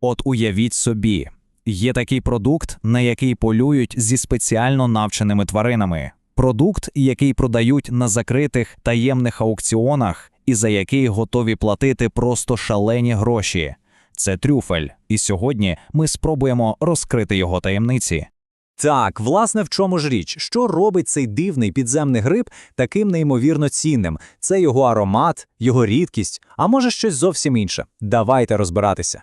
От уявіть собі, є такий продукт, на який полюють зі спеціально навченими тваринами. Продукт, який продають на закритих таємних аукціонах і за який готові платити просто шалені гроші. Це трюфель, і сьогодні ми спробуємо розкрити його таємниці. Так, власне, в чому ж річ? Що робить цей дивний підземний гриб таким неймовірно цінним? Це його аромат, його рідкість, а може щось зовсім інше. Давайте розбиратися.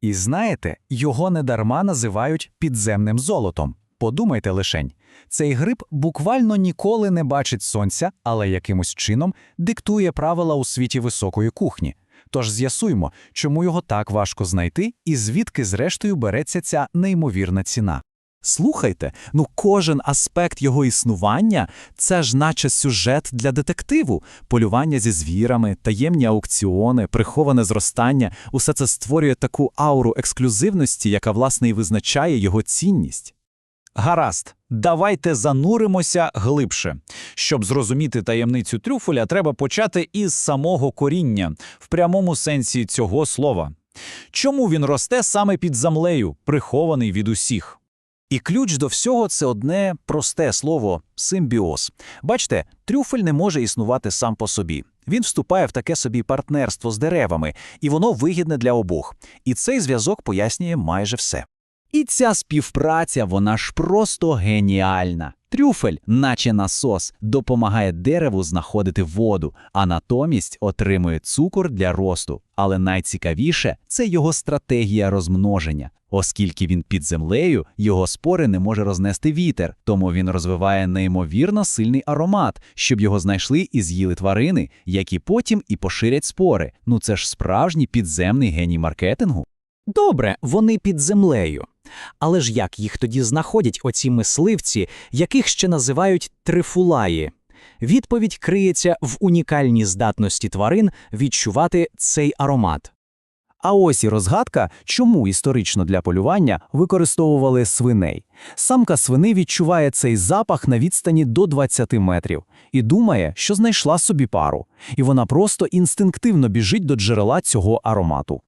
І знаєте, його недарма називають підземним золотом. Подумайте лишень, цей гриб буквально ніколи не бачить сонця, але якимось чином диктує правила у світі високої кухні. Тож з'ясуймо, чому його так важко знайти і звідки зрештою береться ця неймовірна ціна. Слухайте, ну кожен аспект його існування це ж наче сюжет для детективу, полювання зі звірами, таємні аукціони, приховане зростання усе це створює таку ауру ексклюзивності, яка власне і визначає його цінність. Гаразд, давайте зануримося глибше. Щоб зрозуміти таємницю трюфеля, треба почати із самого коріння, в прямому сенсі цього слова. Чому він росте саме під землею, прихований від усіх? І ключ до всього це одне просте слово симбіоз. Бачите, трюфель не може існувати сам по собі. Він вступає в таке собі партнерство з деревами, і воно вигідне для обох. І цей зв'язок пояснює майже все. І ця співпраця, вона ж просто геніальна. Трюфель, наче насос, допомагає дереву знаходити воду, а натомість отримує цукор для росту. Але найцікавіше це його стратегія розмноження. Оскільки він під землею, його спори не може рознести вітер, тому він розвиває неймовірно сильний аромат, щоб його знайшли і з'їли тварини, які потім і поширять спори. Ну це ж справжній підземний геній маркетингу. Добре, вони під землею. Але ж як їх тоді знаходять оці мисливці, яких ще називають трифулаї? Відповідь криється в унікальній здатності тварин відчувати цей аромат. А ось і розгадка, чому історично для полювання використовували свиней. Самка свини відчуває цей запах на відстані до 20 метрів і думає, що знайшла собі пару, і вона просто інстинктивно біжить до джерела цього аромату.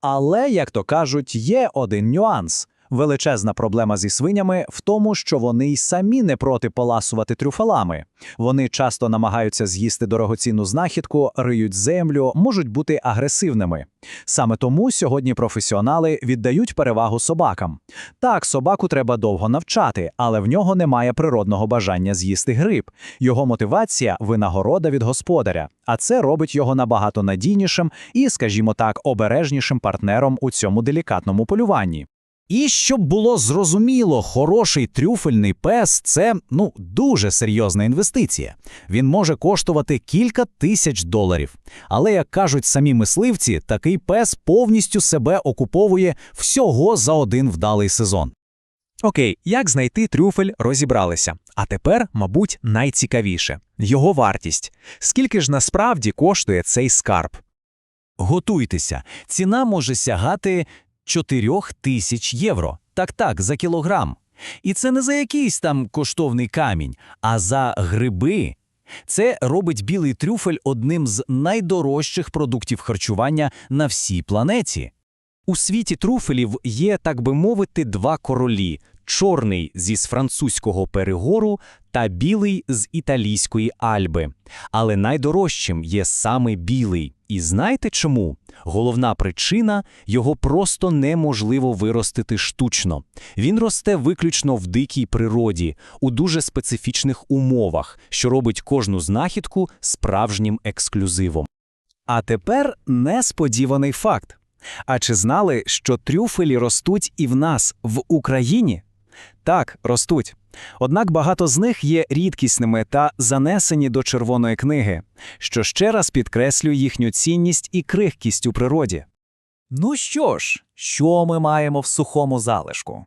Але, як то кажуть, є один нюанс. Величезна проблема зі свинями в тому, що вони й самі не проти поласувати трюфелами. Вони часто намагаються з'їсти дорогоцінну знахідку, риють землю, можуть бути агресивними. Саме тому сьогодні професіонали віддають перевагу собакам. Так, собаку треба довго навчати, але в нього немає природного бажання з'їсти гриб. Його мотивація винагорода від господаря, а це робить його набагато надійнішим і, скажімо так, обережнішим партнером у цьому делікатному полюванні. І щоб було зрозуміло, хороший трюфельний пес це ну дуже серйозна інвестиція. Він може коштувати кілька тисяч доларів. Але, як кажуть самі мисливці, такий пес повністю себе окуповує всього за один вдалий сезон. Окей, як знайти трюфель, розібралися. А тепер, мабуть, найцікавіше його вартість. Скільки ж насправді коштує цей скарб? Готуйтеся, ціна може сягати 4 тисяч євро. Так-так, за кілограм. І це не за якийсь там коштовний камінь, а за гриби. Це робить білий трюфель одним з найдорожчих продуктів харчування на всій планеті. У світі труфелів є, так би мовити, два королі: чорний зі з французького перегору та білий з італійської альби. Але найдорожчим є саме білий. І знаєте чому? Головна причина його просто неможливо виростити штучно. Він росте виключно в дикій природі, у дуже специфічних умовах, що робить кожну знахідку справжнім ексклюзивом. А тепер несподіваний факт. А чи знали, що трюфелі ростуть і в нас, в Україні? Так, ростуть. Однак багато з них є рідкісними та занесені до червоної книги, що ще раз підкреслює їхню цінність і крихкість у природі. Ну що ж, що ми маємо в сухому залишку?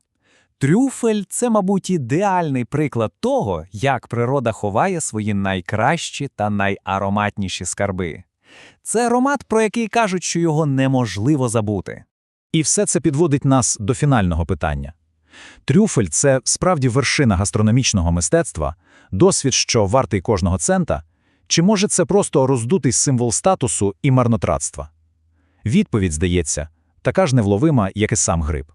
Трюфель це, мабуть, ідеальний приклад того, як природа ховає свої найкращі та найароматніші скарби. Це аромат, про який кажуть, що його неможливо забути. І все це підводить нас до фінального питання. Трюфель це справді вершина гастрономічного мистецтва, досвід, що вартий кожного цента, чи може це просто роздутий символ статусу і марнотратства? Відповідь, здається, така ж невловима, як і сам гриб.